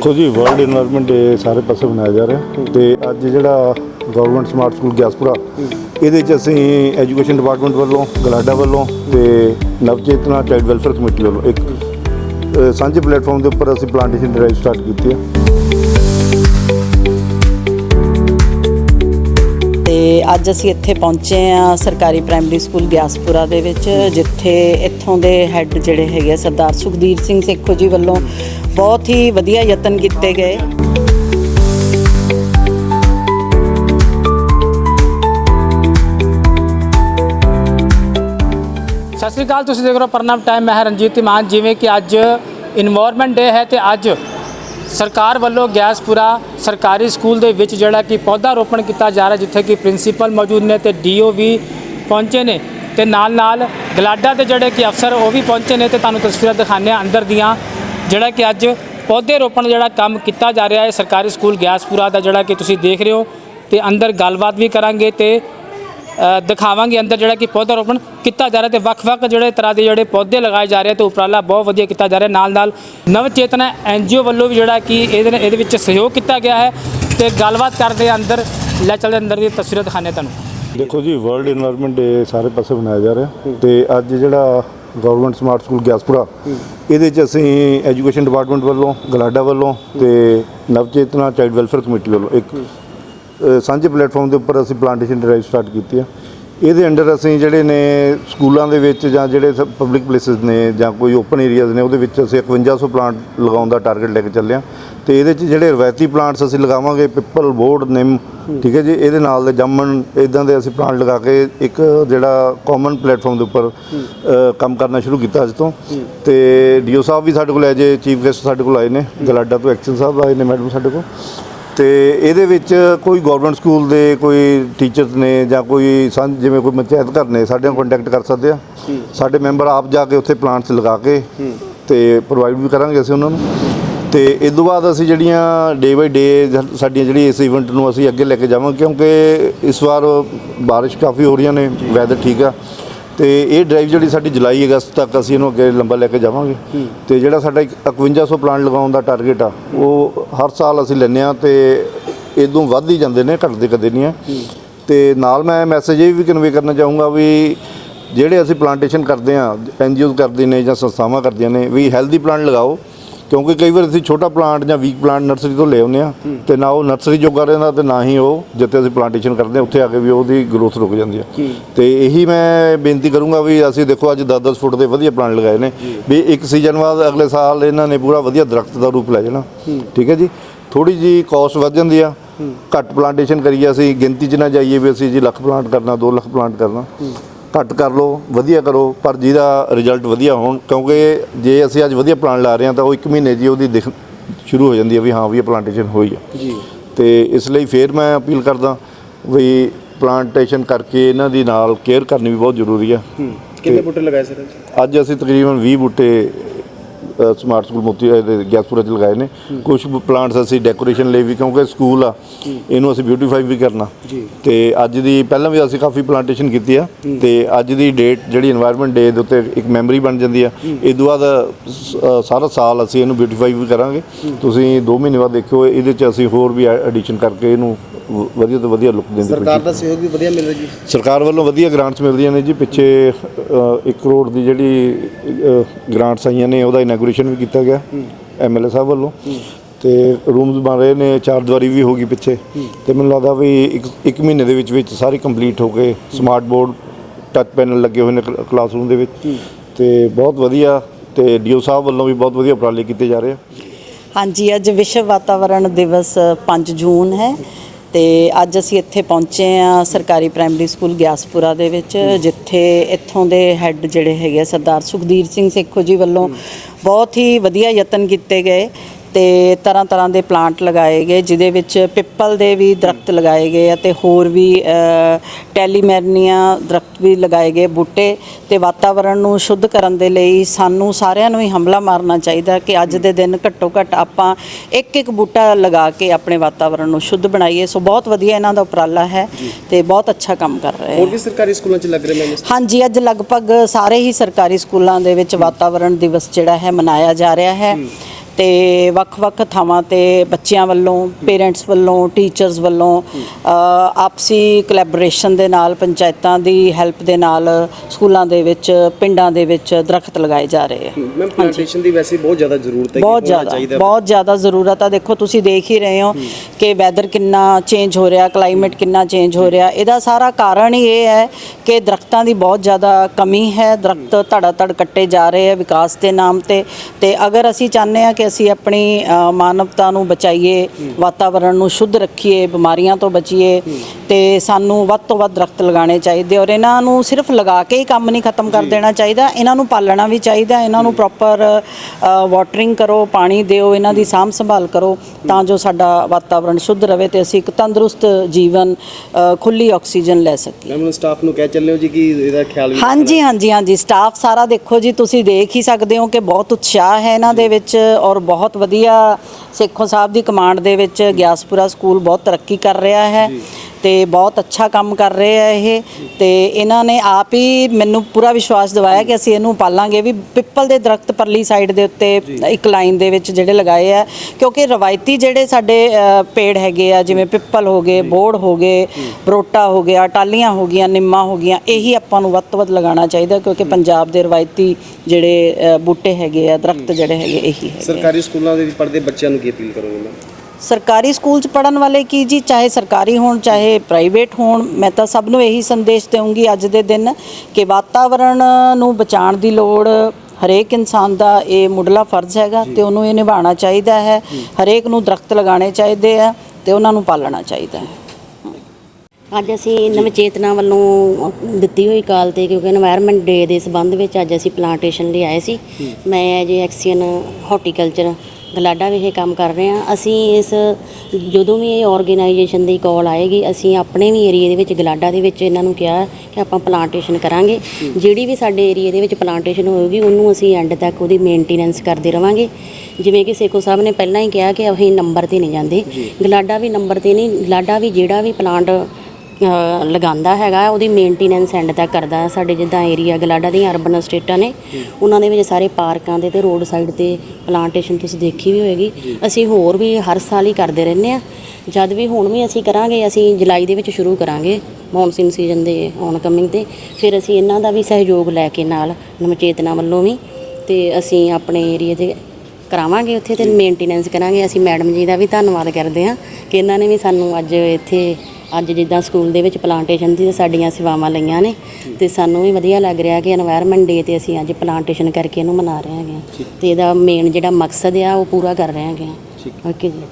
ਦੇਖੋ ਜੀ world environment ਡੇ ਸਾਰੇ ਪਾਸੇ ਮਨਾਇਆ ਜਾ ਰਿਹਾ ਤੇ ਅੱਜ ਜਿਹੜਾ ਗਵਰਨਮੈਂਟ ਸਮਾਰਟ ਸਕੂਲ ਗਿਆਸਪੁਰਾ, ਇਹਦੇ 'ਚ ਅਸੀਂ ਐਜੂਕੇਸ਼ਨ ਡਿਪਾਰਟਮੈਂਟ ਵੱਲੋਂ, ਗਲਾਡਾ ਵੱਲੋਂ ਤੇ ਨਵਚੇਤਨਾ ਚਾਈਲਡ ਵੈਲਫੇਅਰ ਕਮੇਟੀ ਵੱਲੋਂ ਇੱਕ ਸਾਂਝੇ ਪਲੇਟਫਾਰਮ ਦੇ ਉੱਪਰ ਅਸੀਂ ਪਲਾਂਟੇਸ਼ਨ ਡਰਾਈਵ ਸਟਾਰਟ ਕੀਤੀ ਹੈ। ਤੇ ਅੱਜ ਅਸੀਂ ਇੱਥੇ ਪਹੁੰਚੇ ਆ ਸਰਕਾਰੀ ਪ੍ਰਾਇਮਰੀ ਸਕੂਲ ਗਿਆਸਪੁਰਾ ਦੇ ਵਿੱਚ, ਜਿੱਥੇ ਇੱਥੋਂ ਦੇ ਹੈੱਡ ਜਿਹੜੇ ਹੈਗੇ ਸਰਦਾਰ ਸੁਖਦੀਪ ਸਿੰਘ ਸੇਖੋ ਜੀ ਵੱਲੋਂ ਬਹੁਤ ਹੀ ਵਧੀਆ ਯਤਨ ਕੀਤੇ ਗਏ। ਸਤਿ ਸ੍ਰੀ ਅਕਾਲ, ਤੁਸੀਂ ਦੇਖ ਰਹੇ ਹੋ ਪ੍ਰਣਾਮ ਟਾਈਮ। ਮੈਂ ਹਾਂ ਰਣਜੀਤ ਇਮਾਨ ਜਿਵੇਂ ਕਿ ਅੱਜ ਇਨਵਾਇਰਨਮੈਂਟ ਡੇ ਹੈ ਤੇ ਅੱਜ ਸਰਕਾਰ ਵੱਲੋਂ ਗਿਆਸਪੁਰਾ ਸਰਕਾਰੀ ਸਕੂਲ ਦੇ ਵਿੱਚ ਜਿਹੜਾ ਕਿ ਪੌਦਾ ਰੋਪਣ ਕੀਤਾ ਜਾ ਰਿਹਾ, ਜਿੱਥੇ ਕਿ ਪ੍ਰਿੰਸੀਪਲ ਮੌਜੂਦ ਨੇ ਤੇ ਡੀਓ ਵੀ ਪਹੁੰਚੇ ਨੇ। ਤੇ ਨਾਲ ਨਾਲ ਗਲਾਡਾ ਦੇ ਜਿਹੜੇ ਕਿ ਅਫਸਰ ਉਹ ਵੀ ਪਹੁੰਚੇ ਨੇ ਤੇ ਤੁਹਾਨੂੰ ਤਸਵੀਰਾਂ ਦਿਖਾਉਂਦੇ ਹਾਂ ਅੰਦਰ ਦੀਆਂ। ਜਿਹੜਾ ਕਿ ਅੱਜ ਪੌਦੇ ਰੋਪਣ ਜਿਹੜਾ ਕੰਮ ਕੀਤਾ ਜਾ ਰਿਹਾ ਹੈ, ਸਰਕਾਰੀ ਸਕੂਲ ਗਿਆਸਪੁਰਾ ਦਾ ਜਿਹੜਾ ਕਿ ਤੁਸੀਂ ਦੇਖ ਰਹੇ ਹੋ ਤੇ ਅੰਦਰ ਗੱਲਬਾਤ ਵੀ ਕਰਾਂਗੇ ਤੇ ਦਿਖਾਵਾਂਗੇ ਅੰਦਰ ਜਿਹੜਾ ਕਿ ਪੌਦਾ ਰੋਪਣ ਕੀਤਾ ਜਾ ਰਿਹਾ ਤੇ ਵੱਖ-ਵੱਖ ਜਿਹੜੇ ਤਰ੍ਹਾਂ ਦੇ ਜਿਹੜੇ ਪੌਦੇ ਲਗਾਏ ਜਾ ਰਹੇ ਤੇ ਉਪਰਾਲਾ ਬਹੁਤ ਵਧੀਆ ਕੀਤਾ ਜਾ ਰਿਹਾ। ਨਾਲ-ਨਾਲ ਨਵ ਚੇਤਨਾ ਐਨਜੀਓ ਵੱਲੋਂ ਵੀ ਜਿਹੜਾ ਕਿ ਇਹਦੇ ਇਹਦੇ ਵਿੱਚ ਸਹਿਯੋਗ ਕੀਤਾ ਗਿਆ ਹੈ ਤੇ ਗੱਲਬਾਤ ਕਰਦੇ ਅੰਦਰ, ਲੈ ਚੱਲਦੇ ਅੰਦਰ ਦੀ ਤਸਵੀਰਾਂ ਦਿਖਾਣੇ ਤੁਹਾਨੂੰ। ਦੇਖੋ ਜੀ ਵਰਲਡ এনवायरमेंट ਡੇ ਸਾਰੇ ਪਾਸੇ ਮਨਾਇਆ ਜਾ ਰਿਹਾ ਤੇ ਅੱਜ ਜਿਹੜਾ ਗਵਰਨਮੈਂਟ ਸਮਾਰਟ ਸਕੂਲ ਗਿਆਸਪੁਰਾ। ਇਹਦੇ ਚ ਅਸੀਂ ਐਜੂਕੇਸ਼ਨ ਡਿਪਾਰਟਮੈਂਟ ਵੱਲੋਂ, ਗਲਾਡਾ ਵੱਲੋਂ ਤੇ ਨਵਚੇਤਨਾ ਚਾਈਲਡ ਵੈਲਫੇਅਰ ਕਮੇਟੀ ਵੱਲੋਂ ਇੱਕ ਸਾਂਝੇ ਪਲੇਟਫਾਰਮ ਦੇ ਉੱਪਰ ਅਸੀਂ ਪਲਾਂਟੇਸ਼ਨ ਡਰਾਈਵ ਸਟਾਰਟ ਕੀਤੀ ਹੈ ਇਹਦੇ ਅੰਡਰ ਅਸੀਂ ਜਿਹੜੇ ਨੇ ਸਕੂਲਾਂ ਦੇ ਵਿੱਚ ਜਾਂ ਜਿਹੜੇ ਪਬਲਿਕ ਪਲੇਸਿਸ ਨੇ ਜਾਂ ਕੋਈ ਓਪਨ ਏਰੀਆਜ਼ ਨੇ ਉਹਦੇ ਵਿੱਚ ਅਸੀਂ 5100 ਪਲਾਂਟ ਲਗਾਉਣ ਦਾ ਟਾਰਗੇਟ ਲੈ ਕੇ ਚੱਲੇ ਹਾਂ। ਤੇ ਇਹਦੇ 'ਚ ਜਿਹੜੇ ਰਵਾਇਤੀ ਪਲਾਂਟਸ ਅਸੀਂ ਲਗਾਵਾਂਗੇ, ਪਿੱਪਲ ਬੋਰਡ ਨਿੰਮ, ਠੀਕ ਹੈ ਜੀ, ਇਹਦੇ ਨਾਲ ਦੇ ਜਾਮਣ ਇਦਾਂ ਦੇ ਅਸੀਂ ਪਲਾਂਟ ਲਗਾ ਕੇ ਇੱਕ ਜਿਹੜਾ ਕਾਮਨ ਪਲੇਟਫਾਰਮ ਦੇ ਉੱਪਰ ਕੰਮ ਕਰਨਾ ਸ਼ੁਰੂ ਕੀਤਾ ਅੱਜ ਤੋਂ। ਤੇ ਡੀਓ ਸਾਹਿਬ ਵੀ ਸਾਡੇ ਕੋਲ ਐਜ ਚੀਫ ਗੈਸਟ ਸਾਡੇ ਕੋਲ ਆਏ ਨੇ ਗਲਾਡਾ ਤੋਂ ਐਕਸ਼ਨ ਸਾਹਿਬ ਆਏ ਨੇ ਮੈਡਮ ਸਾਡੇ ਕੋਲ। ਤੇ ਇਹਦੇ ਵਿੱਚ ਕੋਈ ਗਵਰਨਮੈਂਟ ਸਕੂਲ ਦੇ ਕੋਈ ਟੀਚਰਸ ਨੇ ਜਾਂ ਕੋਈ ਜਿਵੇਂ ਕੋਈ ਪੰਚਾਇਤ ਘਰ ਨੇ ਸਾਡੇ ਨਾਲ ਕੰਟੈਕਟ ਕਰ ਸਕਦੇ ਆ। ਸਾਡੇ ਮੈਂਬਰ ਆਪ ਜਾ ਕੇ ਉੱਥੇ ਪਲਾਂਟਸ ਲਗਾ ਕੇ ਤੇ ਪ੍ਰੋਵਾਈਡ ਵੀ ਕਰਾਂਗੇ ਅਸੀਂ ਉਹਨਾਂ ਨੂੰ। ਤੇ ਇਸ ਤੋਂ ਬਾਅਦ ਅਸੀਂ ਜਿਹੜੀਆਂ ਡੇ ਬਾਈ ਡੇ ਸਾਡੀਆਂ ਜਿਹੜੀ ਇਸ ਇਵੈਂਟ ਨੂੰ ਅਸੀਂ ਅੱਗੇ ਲੈ ਕੇ ਜਾਵਾਂਗੇ ਕਿਉਂਕਿ ਇਸ ਵਾਰ ਬਾਰਿਸ਼ ਕਾਫੀ ਹੋ ਰਹੀਆਂ ਨੇ ਵੈਦਰ ਠੀਕ ਆ। ਤੇ ਇਹ ਡਰਾਈਵ ਜਿਹੜੀ ਸਾਡੀ ਜੁਲਾਈ ਅਗਸਤ ਤੱਕ ਅਸੀਂ ਇਹਨੂੰ ਅੱਗੇ ਲੰਬਾ ਲੈ ਕੇ ਜਾਵਾਂਗੇ। ਤੇ ਜਿਹੜਾ ਸਾਡਾ ਇੱਕ 5100 ਪਲਾਂਟ ਲਗਾਉਣ ਦਾ ਟਾਰਗੇਟ ਆ ਉਹ ਹਰ ਸਾਲ ਅਸੀਂ ਲੈਂਦੇ ਆ ਤੇ ਇਦੋਂ ਵੱਧ ਹੀ ਜਾਂਦੇ ਨੇ ਘਟਦੇ ਕਦੇ ਨਹੀਂ ਆ। ਤੇ ਨਾਲ ਮੈਂ ਮੈਸੇਜ ਇਹ ਵੀ ਕਨਵੇ ਕਰਨਾ ਚਾਹੂੰਗਾ ਵੀ ਜਿਹੜੇ ਅਸੀਂ ਪਲਾਂਟੇਸ਼ਨ ਕਰਦੇ ਆ ਐਨਜੀਓਜ਼ ਕਰਦੇ ਨੇ ਜਾਂ ਸੰਸਥਾਵਾਂ ਕਰਦੀਆਂ ਨੇ ਵੀ ਹੈਲਦੀ ਪਲਾਂਟ ਲਗਾਓ। ਕਿਉਂਕਿ ਕਈ ਵਾਰ ਅਸੀਂ ਛੋਟਾ ਪਲਾਂਟ ਜਾਂ ਵੀਕ ਪਲਾਂਟ ਨਰਸਰੀ ਤੋਂ ਲੈ ਆਉਂਦੇ ਆ ਤੇ ਨਾ ਉਹ ਨਰਸਰੀ ਜੋਗਾ ਰਹਿੰਦਾ ਤੇ ਨਾ ਹੀ ਉਹ ਜਿੱਥੇ ਅਸੀਂ ਪਲਾਂਟੇਸ਼ਨ ਕਰਦੇ ਆ ਉੱਥੇ ਆ ਕੇ ਵੀ ਉਹਦੀ ਗਰੋਥ ਰੁਕ ਜਾਂਦੀ ਆ। ਤੇ ਇਹੀ ਮੈਂ ਬੇਨਤੀ ਕਰੂੰਗਾ ਵੀ ਅਸੀਂ ਦੇਖੋ ਅੱਜ 10-10 ਫੁੱਟ ਦੇ ਵਧੀਆ ਪਲਾਂਟ ਲਗਾਏ ਨੇ। ਵੀ ਇੱਕ ਸੀਜ਼ਨ ਬਾਅਦ ਅਗਲੇ ਸਾਲ ਇਹਨਾਂ ਨੇ ਪੂਰਾ ਵਧੀਆ ਦਰਖਤ ਦਾ ਰੂਪ ਲੈ ਜਾਣਾ। ਠੀਕ ਹੈ ਜੀ? ਥੋੜੀ ਜੀ ਕਾਸਟ ਵੱਧ ਜਾਂਦੀ ਆ। ਘੱਟ ਪਲਾਂਟੇਸ਼ਨ ਕਰੀਏ ਅਸੀਂ ਗਿਣਤੀ 'ਚ ਨਾ ਜਾਈਏ ਵੀ ਅਸੀਂ ਜੀ ਲੱਖ ਪਲਾਂਟ ਕਰਨਾ 2 ਲੱਖ ਪਲਾਂਟ ਕਰਨਾ। ਘੱਟ ਕਰ ਲਓ ਵਧੀਆ ਕਰੋ ਪਰ ਜਿਹਦਾ ਰਿਜ਼ਲਟ ਵਧੀਆ ਹੋਣ ਕਿਉਂਕਿ ਜੇ ਅਸੀਂ ਅੱਜ ਵਧੀਆ ਪਲਾਂਟ ਲਾ ਰਹੇ ਹਾਂ ਤਾਂ ਉਹ 1 ਮਹੀਨੇ ਜੀ ਉਹਦੀ ਦਿਖ ਸ਼ੁਰੂ ਹੋ ਜਾਂਦੀ ਹੈ ਵੀ ਹਾਂ ਵੀ ਇਹ ਪਲਾਂਟੇਸ਼ਨ ਹੋਈ ਆ। ਜੀ। ਤੇ ਇਸ ਲਈ ਫੇਰ ਮੈਂ ਅਪੀਲ ਕਰਦਾ ਵੀ ਪਲਾਂਟੇਸ਼ਨ ਕਰਕੇ ਇਹਨਾਂ ਦੀ ਨਾਲ ਕੇਅਰ ਕਰਨੀ ਵੀ ਬਹੁਤ ਜ਼ਰੂਰੀ ਆ। ਕਿੰਨੇ ਬੂਟੇ ਲਗਾਏ ਸਰ ਅੱਜ ਅਸੀਂ ਤਕਰੀਬਨ 20 ਬੂਟੇ ਸਮਾਰਟ ਸਕੂਲ ਮੋਤੀ ਗਿਆਸਪੁਰਾ ਚ ਲਗਾਏ ਨੇ। ਕੁਝ ਪਲਾਂਟਸ ਅਸੀਂ ਡੈਕੋਰੇਸ਼ਨ ਲਈ ਵੀ ਕਿਉਂਕਿ ਸਕੂਲ ਆ ਇਹਨੂੰ ਅਸੀਂ ਬਿਊਟੀਫਾਈ ਵੀ ਕਰਨਾ। ਤੇ ਅੱਜ ਦੀ ਪਹਿਲਾਂ ਵੀ ਅਸੀਂ ਕਾਫੀ ਪਲਾਂਟੇਸ਼ਨ ਕੀਤੀ ਆ। ਤੇ ਅੱਜ ਦੀ ਡੇਟ ਜਿਹੜੀ এনवायरमेंट ਡੇ ਦੇ ਉੱਤੇ ਇੱਕ ਮੈਮਰੀ ਬਣ ਜਾਂਦੀ ਆ। ਇਸ ਤੋਂ ਬਾਅਦ ਸਾਰਾ ਸਾਲ ਅਸੀਂ ਇਹਨੂੰ ਬਿਊਟੀਫਾਈ ਵੀ ਕਰਾਂਗੇ। ਤੁਸੀਂ 2 ਮਹੀਨੇ ਬਾਅਦ ਦੇਖਿਓ ਇਹਦੇ ਚ ਅਸੀਂ ਹੋਰ ਵੀ ਐਡੀਸ਼ਨ ਕਰਕੇ ਇਹਨੂੰ ਵਧੀਆ ਤੋਂ ਵਧੀਆ ਲੁੱਕ ਦਿੰਦੇ ਸਰਕਾਰ ਦਾ ਸਹਿਯੋਗ ਵੀ ਵਧੀਆ ਮਿਲ ਰਿਹਾ ਜੀ। ਸਰਕਾਰ ਵੱਲੋਂ ਵਧੀਆ ਗ੍ਰਾਂਟਸ ਮਿਲਦੀਆਂ ਨੇ ਜੀ। ਪਿੱਛੇ 1 ਕਰੋੜ ਦੀ ਜਿਹੜੀ ਗ੍ਰਾਂਟਸ ਆਈਆਂ ਨੇ ਉਹਦਾ ਇਨੈਗੋਰੇਸ਼ਨ ਵੀ ਕੀਤਾ ਗਿਆ ਐਮਐਲਏ ਸਾਹਿਬ ਵੱਲੋਂ। ਤੇ ਰੂਮਸ ਬਣ ਰਹੇ ਨੇ, ਚਾਰ ਦੀਵਾਰੀ ਵੀ ਹੋ ਗਈ ਪਿੱਛੇ। ਤੇ ਮੈਨੂੰ ਲੱਗਦਾ ਵੀ ਇੱਕ ਇੱਕ ਮਹੀਨੇ ਦੇ ਵਿੱਚ ਵਿੱਚ ਸਾਰੀ ਕੰਪਲੀਟ ਹੋ ਕੇ ਸਮਾਰਟ ਬੋਰਡ ਟੱਚ ਪੈਨਲ ਲੱਗੇ ਹੋਏ ਨੇ ਕਲਾਸਰੂਮ ਦੇ ਵਿੱਚ। ਤੇ ਬਹੁਤ ਵਧੀਆ, ਤੇ ਡੀਓ ਸਾਹਿਬ ਵੱਲੋਂ ਵੀ ਬਹੁਤ ਵਧੀਆ ਉਪਰਾਲੇ ਕੀਤੇ ਜਾ ਰਹੇ ਆ। ਹਾਂਜੀ, ਅੱਜ ਵਿਸ਼ਵ ਵਾਤਾਵਰਣ ਦਿਵਸ 5 ਜੂਨ ਹੈ। ਤੇ ਅੱਜ ਅਸੀਂ ਇੱਥੇ ਪਹੁੰਚੇ ਆ ਸਰਕਾਰੀ ਪ੍ਰਾਇਮਰੀ ਸਕੂਲ ਗਿਆਸਪੁਰਾ ਦੇ ਵਿੱਚ ਜਿੱਥੇ ਇੱਥੋਂ ਦੇ ਹੈੱਡ ਜਿਹੜੇ ਹੈਗੇ ਆ, ਸਰਦਾਰ ਸੁਖਦੀਪ ਸਿੰਘ ਸੇਖੋ ਜੀ ਵੱਲੋਂ ਬਹੁਤ ਹੀ ਵਧੀਆ ਯਤਨ ਕੀਤੇ ਗਏ। ਤੇ ਤਰ੍ਹਾਂ ਤਰ੍ਹਾਂ ਦੇ ਪਲਾਂਟ ਲਗਾਏ ਗਏ ਜਿਹਦੇ ਵਿੱਚ ਪਿੱਪਲ ਦੇ ਵੀ ਦਰਖਤ ਲਗਾਏ ਗਏ ਅਤੇ ਹੋਰ ਵੀ ਟੈਲੀਮੈਰਨੀਆ ਦਰਖਤ ਵੀ ਲਗਾਏ ਗਏ ਬੂਟੇ ਤੇ ਵਾਤਾਵਰਣ ਨੂੰ ਸ਼ੁੱਧ ਕਰਨ ਦੇ ਲਈ ਸਾਨੂੰ ਸਾਰਿਆਂ ਨੂੰ ਹੀ ਹਮਲਾ ਮਾਰਨਾ ਚਾਹੀਦਾ ਕਿ ਅੱਜ ਦੇ ਦਿਨ ਘੱਟੋ ਘੱਟ ਆਪਾਂ ਇੱਕ ਇੱਕ ਬੂਟਾ ਲਗਾ ਕੇ ਆਪਣੇ ਵਾਤਾਵਰਣ ਨੂੰ ਸ਼ੁੱਧ ਬਣਾਈਏ। ਸੋ ਬਹੁਤ ਵਧੀਆ ਇਹਨਾਂ ਦਾ ਉਪਰਾਲਾ ਹੈ ਤੇ ਬਹੁਤ ਅੱਛਾ ਕੰਮ ਕਰ ਰਹੇ ਹੋਰ ਵੀ ਸਰਕਾਰੀ ਸਕੂਲਾਂ 'ਚ ਲੱਗ ਰਹੇ ਮੈਮ ਹਾਂਜੀ ਅੱਜ ਲਗਭਗ ਸਾਰੇ ਹੀ ਸਰਕਾਰੀ ਸਕੂਲਾਂ ਦੇ ਵਿੱਚ ਵਾਤਾਵਰਣ ਦਿਵਸ ਜਿਹੜਾ ਹੈ ਮਨਾਇਆ ਜਾ ਰਿਹਾ ਹੈ। ਤੇ ਵੱਖ-ਵੱਖ ਥਾਵਾਂ ਤੇ ਬੱਚਿਆਂ ਵੱਲੋਂ ਪੇਰੈਂਟਸ ਵੱਲੋਂ ਟੀਚਰਸ ਵੱਲੋਂ ਆਪਸੀ ਕੋਲੈਬੋਰੇਸ਼ਨ ਦੇ ਨਾਲ ਪੰਚਾਇਤਾਂ ਦੀ ਹੈਲਪ ਦੇ ਨਾਲ ਸਕੂਲਾਂ ਦੇ ਵਿੱਚ ਪਿੰਡਾਂ ਦੇ ਵਿੱਚ ਦਰਖਤ ਲਗਾਏ ਜਾ ਰਹੇ ਆ। ਮੈਮ ਪਲਾਂਟੇਸ਼ਨ ਦੀ ਵੈਸੇ ਬਹੁਤ ਜ਼ਿਆਦਾ ਜ਼ਰੂਰਤ ਹੈ ਬਹੁਤ ਜ਼ਿਆਦਾ। ਬਹੁਤ ਜ਼ਿਆਦਾ ਜ਼ਰੂਰਤ ਆ। ਦੇਖੋ ਤੁਸੀਂ ਦੇਖ ਹੀ ਰਹੇ ਹੋ ਕਿ ਵੈਦਰ ਕਿੰਨਾ ਚੇਂਜ ਹੋ ਰਿਹਾ ਕਲਾਈਮੇਟ ਕਿੰਨਾ ਚੇਂਜ ਹੋ ਰਿਹਾ। ਇਹਦਾ ਸਾਰਾ ਕਾਰਨ ਹੀ ਇਹ ਹੈ ਕਿ ਦਰਖਤਾਂ ਦੀ ਬਹੁਤ ਜ਼ਿਆਦਾ ਕਮੀ ਹੈ। ਦਰਖਤ ਧੜਾ ਧੜ ਕੱਟੇ ਜਾ ਰਹੇ ਆ ਵਿਕਾਸ ਦੇ ਨਾਮ ਤੇ। ਤੇ ਅਗਰ ਅਸੀਂ ਚਾਹੁੰਦੇ ਆ ਕਿ ਅਸੀਂ ਆਪਣੀ ਮਾਨਵਤਾ ਨੂੰ ਬਚਾਈਏ ਵਾਤਾਵਰਣ ਨੂੰ ਸ਼ੁੱਧ ਰੱਖੀਏ ਬਿਮਾਰੀਆਂ ਤੋਂ ਬਚੀਏ ਤੇ ਸਾਨੂੰ ਵੱਧ ਤੋਂ ਵੱਧ ਦਰਖਤ ਲਗਾਉਣੇ ਚਾਹੀਦੇ ਔਰ ਇਹਨਾਂ ਨੂੰ ਸਿਰਫ ਲਗਾ ਕੇ ਹੀ ਕੰਮ ਨਹੀਂ ਖਤਮ ਕਰ ਦੇਣਾ ਚਾਹੀਦਾ। ਇਹਨਾਂ ਨੂੰ ਪਾਲਣਾ ਵੀ ਚਾਹੀਦਾ। ਇਹਨਾਂ ਨੂੰ ਪ੍ਰੋਪਰ ਵਾਟਰਿੰਗ ਕਰੋ ਪਾਣੀ ਦਿਓ ਇਹਨਾਂ ਦੀ ਸਾਂਭ ਸੰਭਾਲ ਕਰੋ ਤਾਂ ਜੋ ਸਾਡਾ ਵਾਤਾਵਰਣ ਸ਼ੁੱਧ ਰਵੇ ਤੇ ਅਸੀਂ ਇੱਕ ਤੰਦਰੁਸਤ ਜੀਵਨ ਖੁੱਲੀ ਆਕਸੀਜਨ ਲੈ ਸਕੀਏ। ਨੂੰ ਸਟਾਫ ਨੂੰ ਕਹਿ ਚੱਲੇ ਹੋ ਜੀ ਕਿ ਇਹਦਾ ਖਿਆਲ ਵੀ ਹਾਂਜੀ ਹਾਂਜੀ ਹਾਂਜੀ। ਸਟਾਫ ਸਾਰਾ ਦੇਖੋ ਜੀ ਤੁਸੀਂ ਦੇਖ ਹੀ ਸਕਦੇ ਹੋ ਕਿ ਬਹੁਤ ਉਤਸ਼ਾਹ ਹੈ ਇਹਨਾਂ ਦੇ ਵਿੱਚ ਔਰ ਬਹੁਤ ਵਧੀਆ ਸੇਖੋਂ ਸਾਹਿਬ ਦੀ ਕਮਾਂਡ ਦੇ ਵਿੱਚ ਗਿਆਸਪੁਰਾ ਸਕੂਲ ਬਹੁਤ ਤਰੱਕੀ ਕਰ ਰਿਹਾ ਹੈ। ਤੇ ਬਹੁਤ ਅੱਛਾ ਕੰਮ ਕਰ ਰਹੇ ਆ ਇਹ ਤੇ ਇਹਨਾਂ ਨੇ ਆਪ ਹੀ ਮੈਨੂੰ ਪੂਰਾ ਵਿਸ਼ਵਾਸ ਦਿਵਾਇਆ ਕਿ ਅਸੀਂ ਇਹਨੂੰ ਪਾਲਾਂਗੇ ਵੀ ਪਿੱਪਲ ਦੇ ਦਰਖਤ ਪਰਲੀ ਸਾਈਡ ਦੇ ਉੱਤੇ ਇੱਕ ਲਾਈਨ ਦੇ ਵਿੱਚ ਜਿਹੜੇ ਲਗਾਏ ਆ ਕਿਉਂਕਿ ਰਵਾਇਤੀ ਜਿਹੜੇ ਸਾਡੇ ਪੇੜ ਹੈਗੇ ਆ ਜਿਵੇਂ ਪਿੱਪਲ ਹੋ ਗਏ ਬੋੜ ਹੋ ਗਏ ਬਰੋਟਾ ਹੋ ਗਿਆ ਟਾਲੀਆਂ ਹੋ ਗਈਆਂ ਨਿੰਮਾਂ ਹੋ ਗਈਆਂ ਇਹੀ ਆਪਾਂ ਨੂੰ ਵੱਧ ਤੋਂ ਵੱਧ ਲਗਾਉਣਾ ਚਾਹੀਦਾ ਕਿਉਂਕਿ ਪੰਜਾਬ ਦੇ ਰਵਾਇਤੀ ਜਿਹੜੇ ਬੂਟੇ ਹੈਗੇ ਆ ਦਰਖਤ ਜਿਹੜੇ ਹੈਗੇ ਇਹੀ ਹੈਗੇ ਆ। ਸਰਕਾਰੀ ਸਕੂਲਾਂ ਦੇ ਵਿੱਚ ਪੜ੍ਹਦੇ ਬੱਚਿਆਂ ਨੂੰ ਕੀ ਅਪੀਲ ਕਰੋਗੇ ਮੈਮ? ਸਰਕਾਰੀ ਸਕੂਲ 'ਚ ਪੜਨ ਵਾਲੇ ਕੀ ਜੀ? ਚਾਹੇ ਸਰਕਾਰੀ ਹੋਣ ਚਾਹੇ ਪ੍ਰਾਈਵੇਟ ਹੋਣ। ਮੈਂ ਤਾਂ ਸਭ ਨੂੰ ਇਹੀ ਸੰਦੇਸ਼ ਦੇਵਾਂਗੀ ਅੱਜ ਦੇ ਦਿਨ ਕਿ ਵਾਤਾਵਰਣ ਨੂੰ ਬਚਾਉਣ ਦੀ ਲੋੜ ਹਰੇਕ ਇਨਸਾਨ ਦਾ ਇਹ ਮੁੱਢਲਾ ਫਰਜ਼ ਹੈਗਾ ਤੇ ਉਹਨੂੰ ਇਹ ਨਿਭਾਉਣਾ ਚਾਹੀਦਾ ਹੈ। ਹਰੇਕ ਨੂੰ ਦਰਖਤ ਲਗਾਉਣੇ ਚਾਹੀਦੇ ਆ ਤੇ ਉਹਨਾਂ ਨੂੰ ਪਾਲਣਾ ਚਾਹੀਦਾ ਹੈ। ਅੱਜ ਅਸੀਂ ਨਵਚੇਤਨਾ ਵੱਲੋਂ ਦਿੱਤੀ ਹੋਈ ਕਾਲ ਤੇ ਕਿਉਂਕਿ এনवायरमेंट ਡੇ ਦੇ ਸਬੰਧ ਵਿੱਚ ਅੱਜ ਅਸੀਂ ਪਲਾਂਟੇਸ਼ਨ ਲਈ ਆਏ ਸੀ। ਮੈਂ ਜੇ ਐਕਸੀਅਨ ਹਾਰਟੀਕਲਚਰ ਗਲਾਡਾ ਵਿਖੇ ਕੰਮ ਕਰ ਰਹੇ ਹਾਂ ਅਸੀਂ ਇਸ ਜਦੋਂ ਵੀ ਇਹ ਆਰਗੇਨਾਈਜੇਸ਼ਨ ਦੀ ਕਾਲ ਆਏਗੀ ਅਸੀਂ ਆਪਣੇ ਵੀ ਏਰੀਆ ਦੇ ਵਿੱਚ ਗਲਾਡਾ ਦੇ ਵਿੱਚ ਇਹਨਾਂ ਨੂੰ ਕਿਹਾ ਕਿ ਆਪਾਂ ਪਲਾਂਟੇਸ਼ਨ ਕਰਾਂਗੇ। ਜਿਹੜੀ ਵੀ ਸਾਡੇ ਏਰੀਆ ਦੇ ਵਿੱਚ ਪਲਾਂਟੇਸ਼ਨ ਹੋਏਗੀ ਉਹਨੂੰ ਅਸੀਂ ਐਂਡ ਤੱਕ ਉਹਦੀ ਮੇਨਟੇਨੈਂਸ ਕਰਦੇ ਰਵਾਂਗੇ। ਜਿਵੇਂ ਕਿ ਸੇਖੋ ਸਾਹਿਬ ਨੇ ਪਹਿਲਾਂ ਹੀ ਕਿਹਾ ਕਿ ਅਸੀਂ ਨੰਬਰ ਤੇ ਨਹੀਂ ਜਾਂਦੇ। ਗਲਾਡਾ ਵੀ ਨੰਬਰ ਤੇ ਨਹੀਂ ਗਲਾਡਾ ਵੀ ਜਿਹੜਾ ਵੀ ਪਲਾਂਟ ਲਗਾਉਂਦਾ ਹੈਗਾ ਉਹਦੀ ਮੇਨਟੇਨੈਂਸ ਐਂਡ ਤੱਕ ਕਰਦਾ। ਸਾਡੇ ਜਿੱਦਾਂ ਏਰੀਆ ਗਲਾਡਾ ਦੀਆਂ ਅਰਬਨ ਸਟੇਟਾਂ ਨੇ ਉਹਨਾਂ ਦੇ ਵਿੱਚ ਸਾਰੇ ਪਾਰਕਾਂ ਦੇ ਤੇ ਰੋਡ ਸਾਈਡ ਤੇ ਪਲਾਂਟੇਸ਼ਨ ਤੁਸੀਂ ਦੇਖੀ ਵੀ ਹੋਏਗੀ। ਅਸੀਂ ਹੋਰ ਵੀ ਹਰ ਸਾਲ ਹੀ ਕਰਦੇ ਰਹਿੰਦੇ ਆ। ਜਦ ਵੀ ਹੁਣ ਵੀ ਅਸੀਂ ਕਰਾਂਗੇ ਅਸੀਂ ਜੁਲਾਈ ਦੇ ਵਿੱਚ ਸ਼ੁਰੂ ਕਰਾਂਗੇ ਮੌਨਸੂਨ ਸੀਜ਼ਨ ਦੇ ਔਨ ਕਮਿੰਗ ਤੇ। ਫਿਰ ਅਸੀਂ ਇਹਨਾਂ ਦਾ ਵੀ ਸਹਿਯੋਗ ਲੈ ਕੇ ਨਾਲ ਨਵਚੇਤਨਾ ਵੱਲੋਂ ਵੀ ਤੇ ਅਸੀਂ ਆਪਣੇ ਏਰੀਆ ਦੇ ਕਰਾਵਾਂਗੇ ਉੱਥੇ ਤੇ ਮੇਨਟੇਨੈਂਸ ਕਰਾਂਗੇ। ਅਸੀਂ ਮੈਡਮ ਜੀ ਦਾ ਵੀ ਧੰਨਵਾਦ ਕਰਦੇ ਹਾਂ ਕਿ ਇਹਨਾਂ ਨੇ ਵੀ ਸਾਨੂੰ ਅੱਜ ਇੱਥੇ ਅੱਜ ਜਿੱਦਾਂ ਸਕੂਲ ਦੇ ਵਿੱਚ ਪਲਾਂਟੇਸ਼ਨ ਦੀ ਸਾਡੀਆਂ ਸੇਵਾਵਾਂ ਲਈਆਂ ਨੇ ਤੇ ਸਾਨੂੰ ਵੀ ਵਧੀਆ ਲੱਗ ਰਿਹਾ ਕਿ এনवायरमेंट ਡੇ ਤੇ ਅਸੀਂ ਅੱਜ ਪਲਾਂਟੇਸ਼ਨ ਕਰਕੇ ਇਹਨੂੰ ਮਨਾ ਰਹੇ ਹੈਗੇ ਤੇ ਇਹਦਾ ਮੇਨ ਜਿਹੜਾ ਮਕਸਦ ਆ ਉਹ ਪੂਰਾ ਕਰ ਰਹੇ ਹੈਗੇ ਓਕੇ ਜੀ।